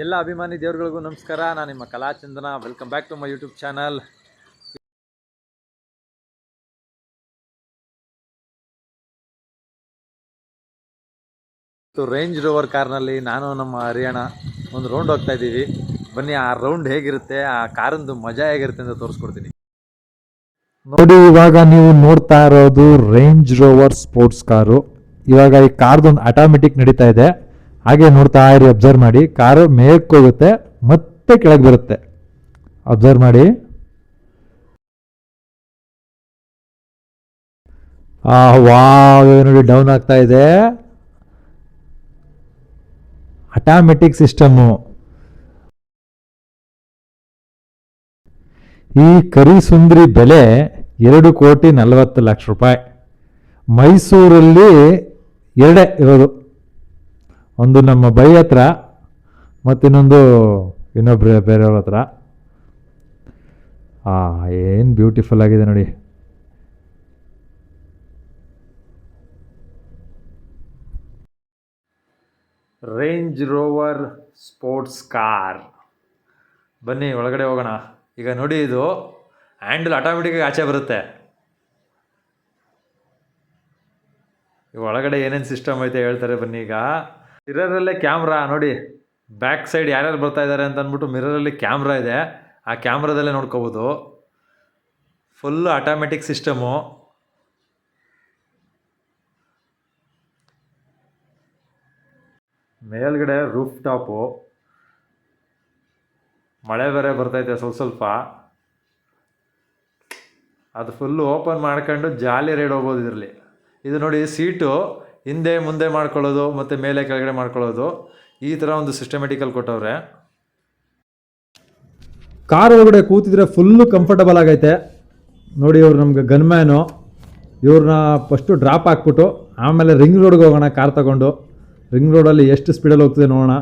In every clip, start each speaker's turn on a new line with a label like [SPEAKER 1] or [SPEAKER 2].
[SPEAKER 1] ಎಲ್ಲ ಅಭಿಮಾನಿ ದೇವರುಗಳಿಗೂ ನಮಸ್ಕಾರ. ನಾನು ನಿಮ್ಮ Kalachandana welcome back to my YouTube channel Range Rover ಕಾರ್ನಲ್ಲಿ ನಾನು ನಮ್ಮ ಹರಿಯಾಣ ಒಂದು ರೌಂಡ್ ಹೋಗ್ತಾ ಇದ್ದೀವಿ. ಬನ್ನಿ, ಆ ರೌಂಡ್ ಹೇಗಿರುತ್ತೆ, ಆ ಕಾರಂದು ಮಜಾ ಹೇಗಿರುತ್ತೆ ಅಂತ ತೋರಿಸ್ಕೊಡ್ತೀನಿ.
[SPEAKER 2] ನೋಡಿ, ಇವಾಗ ನೀವು ನೋಡ್ತಾ ಇರೋದು ರೇಂಜ್ ರೋವರ್ ಸ್ಪೋರ್ಟ್ಸ್ ಕಾರು ಇವಾಗ ಈ ಕಾರ್ದೊಂದು ಆಟೋಮೆಟಿಕ್ ನಡೀತಾ ಇದೆ. ಹಾಗೆ ನೋಡ್ತಾ ಇರಿ ಅಬ್ಸರ್ವ್ ಮಾಡಿ. ಕಾರು ಮೇಲಕ್ಕೆ ಹೋಗುತ್ತೆ, ಮತ್ತೆ ಕೆಳಗೆ ಬರುತ್ತೆ. ಅಬ್ಸರ್ವ್ ಮಾಡಿ. ಆ, ವಾವ್ ನೋಡಿ ಡೌನ್ ಆಗ್ತಾ ಇದೆ. ಆಟೋಮೆಟಿಕ್ ಸಿಸ್ಟಮು ಈ ಕರಿ ಸುಂದ್ರಿ ಬೆಲೆ ಎರಡು ಕೋಟಿ ನಲವತ್ತು ಲಕ್ಷ ರೂಪಾಯಿ. ಮೈಸೂರಲ್ಲಿ ಎರಡೇ ಇರೋದು. ಒಂದು ನಮ್ಮ ಬೈ ಹತ್ರ, ಮತ್ತಿನ್ನೊಂದು ಇನ್ನೊಬ್ಬರು ಬೇರೆಯವ್ರ ಹತ್ರ. ಆ, ಏನು ಬ್ಯೂಟಿಫುಲ್ ಆಗಿದೆ ನೋಡಿ.
[SPEAKER 1] ರೇಂಜ್ ರೋವರ್ ಸ್ಪೋರ್ಟ್ಸ್ ಕಾರ್ ಬನ್ನಿ, ಒಳಗಡೆ ಹೋಗೋಣ. ಈಗ ನೋಡಿ ಇದು ಹ್ಯಾಂಡಲ್ ಆಟೋಮೆಟಿಕ್ಕಾಗಿ ಆಚೆ ಬರುತ್ತೆ. ಒಳಗಡೆ ಏನೇನು ಸಿಸ್ಟಮ್ ಐತೆ ಹೇಳ್ತಾರೆ ಬನ್ನಿ ಈಗ. ಮಿರರಲ್ಲೇ ಕ್ಯಾಮ್ರಾ ನೋಡಿ, ಬ್ಯಾಕ್ ಸೈಡ್ ಯಾರ್ಯಾರು ಬರ್ತಾ ಇದ್ದಾರೆ ಅಂತ ಅಂದ್ಬಿಟ್ಟು ಮಿರರಲ್ಲಿ ಕ್ಯಾಮ್ರಾ ಇದೆ. ಆ ಕ್ಯಾಮ್ರಾದಲ್ಲೇ ನೋಡ್ಕೋಬೋದು. Full automatic system. ಮೇಲ್ಗಡೆ ರೂಫ್ ಟಾಪು. ಮಳೆ ಬೇರೆ ಬರ್ತೈತೆ ಸ್ವಲ್ಪ ಸ್ವಲ್ಪ. ಅದು ಫುಲ್ಲು ಓಪನ್ ಮಾಡ್ಕೊಂಡು ಜಾಲಿ ರೈಡ್ ಹೋಗ್ಬೋದು ಇದರಲ್ಲಿ. ಇದು ನೋಡಿ ಸೀಟು. ಹಿಂದೆ ಮುಂದೆ ಮಾಡ್ಕೊಳ್ಳೋದು ಮತ್ತು ಮೇಲೆ ಕೆಳಗಡೆ ಮಾಡ್ಕೊಳ್ಳೋದು ಈ ಥರ ಒಂದು ಸಿಸ್ಟಮೆಟಿಕಲ್ ಕೊಟ್ಟವ್ರೆ.
[SPEAKER 2] ಕಾರ್ ಒಳಗಡೆ ಕೂತಿದ್ರೆ ಫುಲ್ಲು ಕಂಫರ್ಟಬಲ್ ಆಗೈತೆ. ನೋಡಿ ಇವ್ರು ನಮ್ಗೆ ಗನ್ಮ್ಯಾನು ಇವ್ರನ್ನ ಫಸ್ಟು ಡ್ರಾಪ್ ಹಾಕ್ಬಿಟ್ಟು ಆಮೇಲೆ ರಿಂಗ್ ರೋಡ್ಗೆ ಹೋಗೋಣ ಕಾರ್ ತಗೊಂಡು. ರಿಂಗ್ ರೋಡಲ್ಲಿ ಎಷ್ಟು ಸ್ಪೀಡಲ್ಲಿ ಹೋಗ್ತದೆ ನೋಡೋಣ.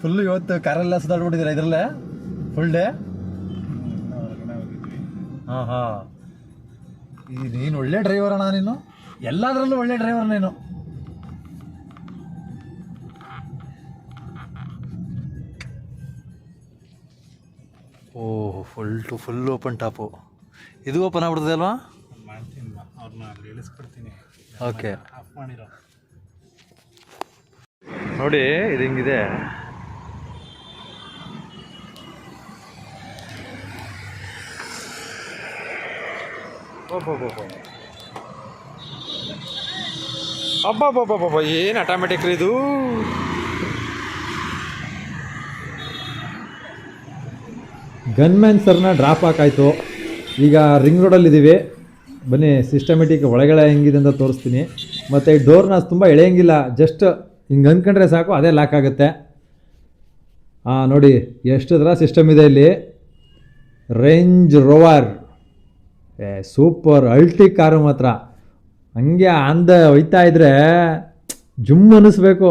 [SPEAKER 1] ಫುಲ್ ಇವತ್ತು ಕಾರೆಲ್ಲ ಸುತ್ತಾಡ್ಬಿಟ್ಟಿದ್ದೀರಾ ಇದರಲ್ಲೇ? ಫುಲ್ ಡೇ ಹಾಂ ಹಾಂ. ಈ ನೀನು ಒಳ್ಳೆ ಡ್ರೈವರ್ ಅಣ್ಣ ನೀನು. ಎಲ್ಲದರಲ್ಲೂ ಒಳ್ಳೆ ಡ್ರೈವರ್ ನೀನು. ಓಹ್ full to full open top ಇದು ಓಪನ್ ಆಗ್ಬಿಡ್ತದೆ ಅಲ್ವಾ? ಓಕೆ ನೋಡಿ ಇದು ಹಿಂಗಿದೆ. ಅಬ್ಬಬ್ಬಬ್ಬಬ್ಬ ಏನು ಆಟೋಮೆಟಿಕ್ ರೀ ಇದು?
[SPEAKER 2] ಗನ್ಮ್ಯಾನ್ ಸರ್ನ ಡ್ರಾಪ್ ಹಾಕಾಯ್ತು. ಈಗ ರಿಂಗ್ ರೋಡಲ್ಲಿ ಇದ್ದೀವಿ ಬನ್ನಿ ಸಿಸ್ಟಮೆಟಿಕ್ ಒಳಗಡೆ ಹೆಂಗಿದೆ ಅಂತ ತೋರಿಸ್ತೀನಿ. ಮತ್ತು ಈ ಡೋರ್ನ ತುಂಬ ಎಳೆಯಂಗಿಲ್ಲ. ಜಸ್ಟ್ ಹಿಂಗೆ ಅಂದ್ಕೊಂಡ್ರೆ ಸಾಕು, ಅದೇ ಲಾಕ್ ಆಗುತ್ತೆ. ಹಾಂ ನೋಡಿ, ಎಷ್ಟು ಥರ ಸಿಸ್ಟಮ್ ಇದೆ ಇಲ್ಲಿ. Range Rover. ಏ, ಸೂಪರ್, ಅಲ್ಟಿ ಕಾರು ಮಾತ್ರ. ಹಂಗೆ ಅಂದ ಒಯ್ತಾ ಇದ್ರೆ ಜುಮ್ ಅನ್ನಿಸ್ಬೇಕು.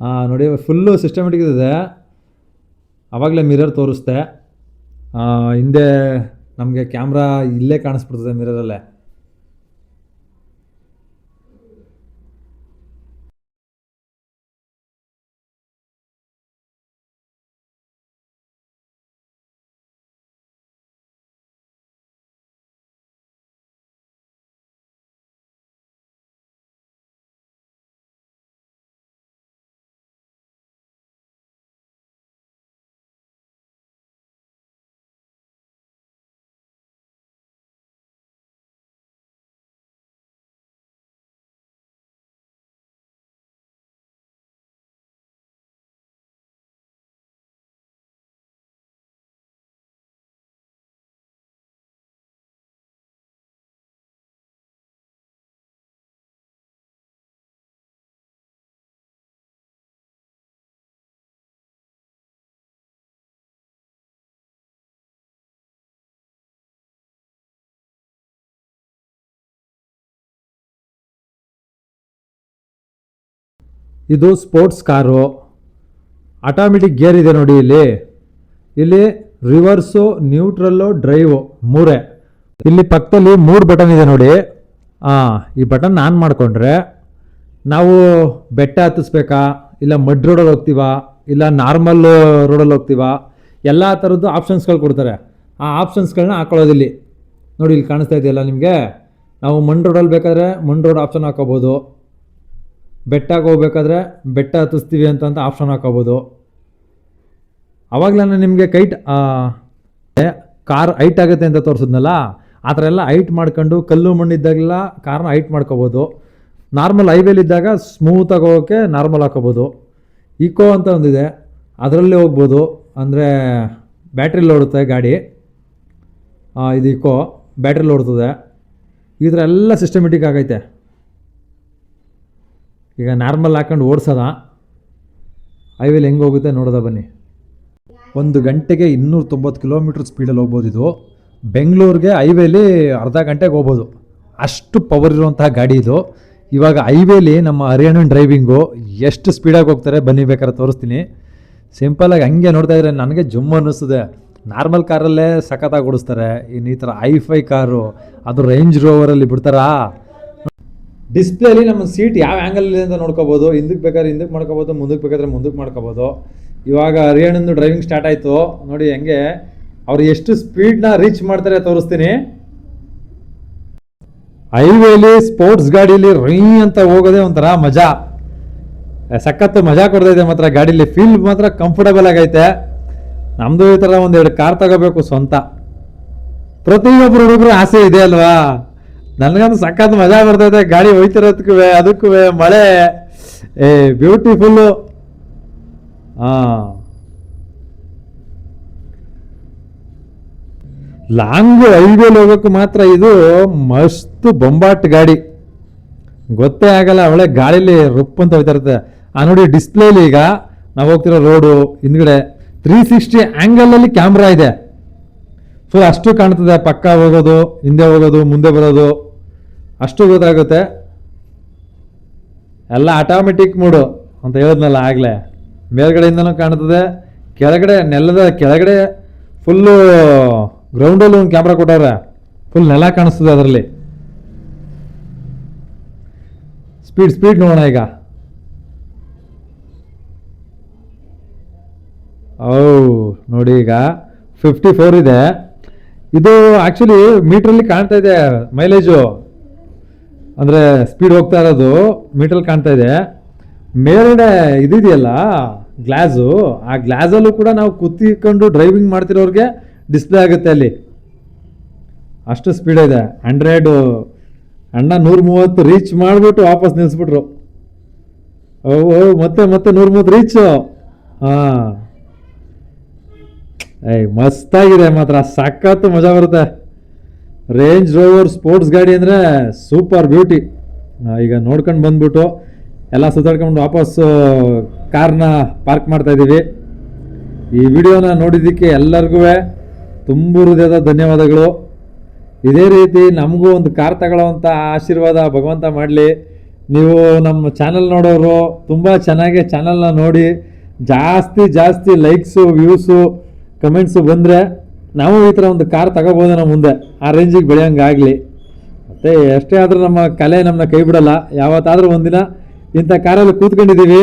[SPEAKER 2] ಹಾಂ ನೋಡಿ ಫುಲ್ಲು ಸಿಸ್ಟಮೆಟಿಕ್ ಇದೆ. ಆವಾಗಲೇ ಮಿರರ್ ತೋರಿಸ್ದೆ. ಹಿಂದೆ ನಮಗೆ ಕ್ಯಾಮ್ರಾ ಇಲ್ಲೇ ಕಾಣಿಸ್ಬಿಡ್ತದೆ ಮಿರರಲ್ಲೇ ಇದು ಸ್ಪೋರ್ಟ್ಸ್ ಕಾರು. ಆಟೋಮೆಟಿಕ್ ಗೇರ್ ಇದೆ ನೋಡಿ ಇಲ್ಲಿ. ಇಲ್ಲಿ ರಿವರ್ಸು, ನ್ಯೂಟ್ರಲ್ಲು, ಡ್ರೈವು ಮೂರೇ. ಇಲ್ಲಿ ಪಕ್ಕದಲ್ಲಿ ಮೂರು ಬಟನ್ ಇದೆ ನೋಡಿ. ಹಾಂ ಈ ಬಟನ್ ಆನ್ ಮಾಡಿಕೊಂಡ್ರೆ ನಾವು ಬೆಟ್ಟ ಹತ್ತಿಸ್ಬೇಕಾ? ಇಲ್ಲ ಮಡ್ ರೋಡಲ್ಲಿ ಹೋಗ್ತೀವಾ? ಇಲ್ಲ ನಾರ್ಮಲ್ ರೋಡಲ್ಲಿ ಹೋಗ್ತೀವಾ? ಎಲ್ಲ ಥರದ್ದು ಆಪ್ಷನ್ಸ್ಗಳು ಕೊಡ್ತಾರೆ. ಆ ಆಪ್ಷನ್ಸ್ಗಳನ್ನ ಹಾಕೊಳ್ಳೋದಿಲ್ಲಿ. ನೋಡಿ ಇಲ್ಲಿ ಕಾಣಿಸ್ತಾ ಇದೆಯಲ್ಲ ನಿಮಗೆ? ನಾವು ಮಣ್ಣು ರೋಡಲ್ಲಿ ಬೇಕಾದರೆ ಮಣ್ಣು ರೋಡ್ ಆಪ್ಷನ್ ಹಾಕೋಬೋದು. ಬೆಟ್ಟಕ್ಕೆ ಹೋಗ್ಬೇಕಾದ್ರೆ ಬೆಟ್ಟ ಹತ್ತಿಸ್ತೀವಿ ಅಂತಂತ ಆಪ್ಷನ್ ಹಾಕೋಬೋದು ಅವಾಗಲೇ ನಿಮಗೆ ಕೈಟ್ ಕಾರ್ ಹೈಟ್ ಆಗುತ್ತೆ ಅಂತ ತೋರಿಸಿದ್ನಲ್ಲ, ಆ ಥರ ಎಲ್ಲ ಹೈಟ್ ಮಾಡ್ಕೊಂಡು ಕಲ್ಲು ಮಣ್ಣಿದ್ದಾಗೆಲ್ಲ ಕಾರ್ನ ಹೈಟ್ ಮಾಡ್ಕೋಬೋದು. ನಾರ್ಮಲ್ ಹೈವೇಲಿದ್ದಾಗ ಸ್ಮೂತಾಗಿ ಹೋಗೋಕ್ಕೆ ನಾರ್ಮಲ್ ಹಾಕೋಬೋದು ಈಕೋ ಅಂತ ಒಂದಿದೆ, ಅದರಲ್ಲೇ ಹೋಗ್ಬೋದು. ಅಂದರೆ ಬ್ಯಾಟ್ರಿ ಓಡುತ್ತೆ ಗಾಡಿ. ಇದು ಇಕೋ ಬ್ಯಾಟ್ರಿ ಓಡ್ತದೆ. ಈ ಥರ ಎಲ್ಲ ಸಿಸ್ಟಮೆಟಿಕ್ ಆಗೈತೆ. ಈಗ ನಾರ್ಮಲ್ ಹಾಕೊಂಡು ಓಡಿಸೋದ? ಹೈವೇಲಿ ಹೆಂಗೆ ಹೋಗುತ್ತೆ ನೋಡೋದ ಬನ್ನಿ. ಒಂದು ಗಂಟೆಗೆ ಇನ್ನೂರ ತೊಂಬತ್ತು ಕಿಲೋಮೀಟ್ರ್ ಸ್ಪೀಡಲ್ಲಿ ಹೋಗ್ಬೋದು ಇದು. ಬೆಂಗಳೂರಿಗೆ ಹೈವೇಲಿ ಅರ್ಧ ಗಂಟೆಗೆ ಹೋಗ್ಬೋದು. ಅಷ್ಟು ಪವರ್ ಇರುವಂತಹ ಗಾಡಿ ಇದು. ಇವಾಗ ಹೈವೇಲಿ ನಮ್ಮ ಹರಿಯಾಣ ಡ್ರೈವಿಂಗು ಎಷ್ಟು ಸ್ಪೀಡಾಗಿ ಹೋಗ್ತಾರೆ ಬನ್ನಿ ಬೇಕಾದ್ರೆ ತೋರಿಸ್ತೀನಿ. ಸಿಂಪಲಾಗಿ ಹಂಗೆ ನೋಡ್ತಾ ಇದ್ರೆ ನನಗೆ ಜುಮ್ ಅನ್ನಿಸ್ತದೆ. ನಾರ್ಮಲ್ ಕಾರಲ್ಲೇ ಸಖತ್ತಾಗಿ ಓಡಿಸ್ತಾರೆ. ಇನ್ನು ಈ ಥರ ಫೈ ಕಾರು ಅದು ರೇಂಜ್ ರೋವರಲ್ಲಿ ಬಿಡ್ತಾರಾ? ಡಿಸ್ಪ್ಲೇಲಿ ನಮ್ಮ ಸೀಟ್ ಯಾವ ಆ್ಯಂಗಲ್ ಇದೆ ಅಂತ ನೋಡ್ಕೋಬೋದು, ಹಿಂದಕ್ಕೆ ಬೇಕಾದ್ರೆ ಹಿಂದಕ್ಕೆ ಮಾಡ್ಕೋಬೋದು, ಮುಂದಕ್ಕೆ ಬೇಕಾದ್ರೆ ಮುಂದಕ್ಕೆ ಮಾಡ್ಕೋಬೋದು. ಇವಾಗ ಹರಿಯಾಣಂದು ಡ್ರೈವಿಂಗ್ ಸ್ಟಾರ್ಟ್ ಆಯಿತು. ನೋಡಿ ಹೆಂಗೆ, ಅವ್ರು ಎಷ್ಟು ಸ್ಪೀಡ್ನ ರೀಚ್ ಮಾಡ್ತಾರೆ ತೋರಿಸ್ತೀನಿ. ಹೈವೇಲಿ ಸ್ಪೋರ್ಟ್ಸ್ ಗಾಡೀಲಿ ರೈ ಅಂತ ಹೋಗೋದೇ ಒಂಥರ ಮಜಾ. ಸಖತ್ತು ಮಜಾ ಕೊಡ್ತಾ ಇದೆ ಮಾತ್ರ ಗಾಡೀಲಿ. ಫೀಲ್ ಮಾತ್ರ ಕಂಫರ್ಟಬಲ್ ಆಗೈತೆ. ನಮ್ಮದು ಈ ಥರ ಒಂದೆರಡು ಕಾರ್ ತಗೋಬೇಕು ಸ್ವಂತ. ಪ್ರತಿಯೊಬ್ಬರು ಹುಡುಗರು ಆಸೆ ಇದೆ ಅಲ್ವಾ? ನನಗಂತೂ ಸಖತ್ ಮಜಾ ಬರ್ತೈತೆ. ಗಾಡಿ ಹೋಯ್ತಿರೋದಕ್ಕೂ ಅದಕ್ಕೂ ಮಳೆ. ಏ ಬ್ಯೂಟಿಫುಲ್ಲು ಹಾಂ ಲಾಂಗ್ ಹೈವೇಲಿ ಹೋಗೋಕೆ ಮಾತ್ರ ಇದು ಮಸ್ತ್ ಬೊಂಬಾಟ್ ಗಾಡಿ. ಗೊತ್ತೇ ಆಗಲ್ಲ ಅವಳೆ ಗಾಳಿಲಿ ರುಪ್ ಅಂತ ಹೋಗ್ತಾ ಇರುತ್ತೆ ಆ ನೋಡಿ ಡಿಸ್ಪ್ಲೇಲಿ ಈಗ ನಾವು ಹೋಗ್ತಿರೋ ರೋಡು ಹಿಂದ್ಗಡೆ ತ್ರೀ ಸಿಕ್ಸ್ಟಿ ಆ್ಯಂಗಲಲ್ಲಿ ಕ್ಯಾಮ್ರಾ ಇದೆ. ಫುಲ್ ಅಷ್ಟು ಕಾಣ್ತದೆ, ಪಕ್ಕ ಹೋಗೋದು, ಹಿಂದೆ ಹೋಗೋದು, ಮುಂದೆ ಬರೋದು, ಅಷ್ಟು ಗೊತ್ತಾಗುತ್ತೆ. ಎಲ್ಲ ಆಟೋಮೆಟಿಕ್ ಮೂಡು ಅಂತ ಹೇಳಿದ್ನಲ್ಲ ಆಗಲೇ. ಮೇಲ್ಗಡೆಯಿಂದನೂ ಕಾಣ್ತದೆ, ಕೆಳಗಡೆ, ನೆಲದ ಕೆಳಗಡೆ ಫುಲ್ಲು ಗ್ರೌಂಡಲ್ಲಿ ಒಂದು ಕ್ಯಾಮ್ರಾ ಕೊಟ್ಟವ್ರೆ. ಫುಲ್ ನೆಲ ಕಾಣಿಸ್ತದೆ ಅದರಲ್ಲಿ. ಸ್ಪೀಡ್ ಸ್ಪೀಡ್ ನೋಡೋಣ ಈಗ. ಓ ನೋಡಿ ಈಗ. ಫಿಫ್ಟಿ ಫೋರ್ ಇದೆ. ಇದು ಆ್ಯಕ್ಚುಲಿ ಮೀಟ್ರಲ್ಲಿ ಕಾಣ್ತಾ ಇದೆ ಮೈಲೇಜು ಅಂದರೆ ಸ್ಪೀಡ್ ಹೋಗ್ತಾ ಇರೋದು ಮೀಟ್ರಲ್ಲಿ ಕಾಣ್ತಾ ಇದೆ. ಮೇಲ್ಗಡೆ ಇದಿದೆಯಲ್ಲ ಗ್ಲಾಸು ಆ ಗ್ಲಾಸಲ್ಲೂ ಕೂಡ ನಾವು ಕುತ್ತಿಕೊಂಡು ಡ್ರೈವಿಂಗ್ ಮಾಡ್ತಿರೋರಿಗೆ ಡಿಸ್ಪ್ಲೇ ಆಗುತ್ತೆ ಅಲ್ಲಿ. ಅಷ್ಟು ಸ್ಪೀಡ್ ಇದೆ. ಹಂಡ್ರೆಡ್ ಅಣ್ಣ ನೂರ ಮೂವತ್ತು ರೀಚ್ ಮಾಡಿಬಿಟ್ಟು ವಾಪಸ್ ನಿಲ್ಲಿಸ್ಬಿಟ್ರು ಓ ಮತ್ತೆ ಮತ್ತೆ ನೂರ ಮೂವತ್ತು ರೀಚು ಹಾಂ. ಏಯ್, ಮಸ್ತಾಗಿದೆ ಮಾತ್ರ. ಸಖತ್ತು ಮಜಾ ಬರುತ್ತೆ. ರೇಂಜ್ ರೋವರ್ ಸ್ಪೋರ್ಟ್ಸ್ ಗಾಡಿ ಅಂದರೆ ಸೂಪರ್ ಬ್ಯೂಟಿ ಈಗ ನೋಡ್ಕೊಂಡು ಬಂದ್ಬಿಟ್ಟು ಎಲ್ಲ ಸುತ್ತಾಡ್ಕೊಂಡು ವಾಪಸ್ ಕಾರ್ನ ಪಾರ್ಕ್ ಮಾಡ್ತಾ ಇದ್ದೀವಿ ಈ ವಿಡಿಯೋನ ನೋಡಿದ್ದಕ್ಕೆ ಎಲ್ಲರಿಗೂ ತುಂಬ ಹೃದಯದ ಧನ್ಯವಾದಗಳು. ಇದೇ ರೀತಿ ನಮಗೂ ಒಂದು ಕಾರ್ ತಗೊಳ್ಳೋವಂಥ ಆಶೀರ್ವಾದ ಭಗವಂತ ಮಾಡಲಿ. ನೀವು ನಮ್ಮ ಚಾನಲ್ ನೋಡೋರು ತುಂಬ ಚೆನ್ನಾಗಿ ಚಾನಲ್ನ ನೋಡಿ, ಜಾಸ್ತಿ ಜಾಸ್ತಿ ಲೈಕ್ಸು ವ್ಯೂಸು ಕಮೆಂಟ್ಸು ಬಂದರೆ ನಾವು ಈ ಥರ ಒಂದು ಕಾರ್ ತಗೋಬೋದೇನೋ ಮುಂದೆ. ಆ ರೇಂಜಿಗೆ ಬೆಳೆಯೋಂಗಾಗಲಿ ಮತ್ತು ಎಷ್ಟೇ ಆದರೂ ನಮ್ಮ ಕಲೆ ನಮ್ಮನ್ನ ಕೈ ಬಿಡಲ್ಲ. ಯಾವತ್ತಾದರೂ ಒಂದಿನ ಇಂಥ ಕಾರಲ್ಲಿ ಕೂತ್ಕೊಂಡಿದ್ದೀವಿ.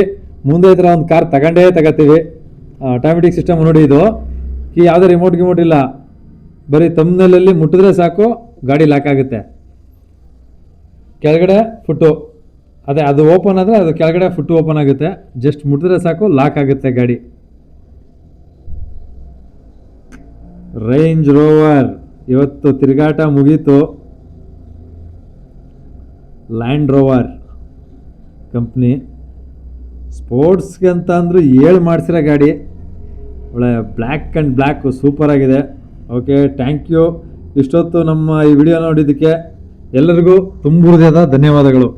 [SPEAKER 2] ಮುಂದೆ ಈ ಥರ ಒಂದು ಕಾರ್ ತಗೊಂಡೇ ತಗೋತೀವಿ. ಆಟೋಮೆಟಿಕ್ ಸಿಸ್ಟಮ್ ನೋಡಿ ಇದು. ಈ ಯಾವುದೇ ರಿಮೋಟ್ ಗಿಮೋಟ್ ಇಲ್ಲ. ಬರೀ ತಮ್ಮನಲ್ಲಿ ಮುಟ್ಟಿದ್ರೆ ಸಾಕು, ಗಾಡಿ ಲಾಕ್ ಆಗುತ್ತೆ. ಕೆಳಗಡೆ ಫುಟ್ಟು ಅದೇ ಅದು ಓಪನ್ ಆದರೆ ಅದು ಕೆಳಗಡೆ ಫುಟ್ಟು ಓಪನ್ ಆಗುತ್ತೆ. ಜಸ್ಟ್ ಮುಟ್ಟಿದ್ರೆ ಸಾಕು ಲಾಕ್ ಆಗುತ್ತೆ ಗಾಡಿ. ರೇಂಜ್ ರೋವರ್ ಇವತ್ತು ತಿರುಗಾಟ ಮುಗೀತು. ಲ್ಯಾಂಡ್ ರೋವರ್ ಕಂಪ್ನಿ ಸ್ಪೋರ್ಟ್ಸ್ಗೆ ಅಂತ ಅಂದರೂ ಏಳು ಮಾಡಿಸಿರೋ ಗಾಡಿ. ಒಳ್ಳೆ ಬ್ಲ್ಯಾಕ್ ಆ್ಯಂಡ್ ಬ್ಲ್ಯಾಕು ಸೂಪರಾಗಿದೆ ಓಕೆ ಥ್ಯಾಂಕ್ ಯು ಇಷ್ಟೊತ್ತು ನಮ್ಮ ಈ ವಿಡಿಯೋ ನೋಡಿದ್ದಕ್ಕೆ ಎಲ್ಲರಿಗೂ ತುಂಬ ಹೃದಯದ ಧನ್ಯವಾದಗಳು.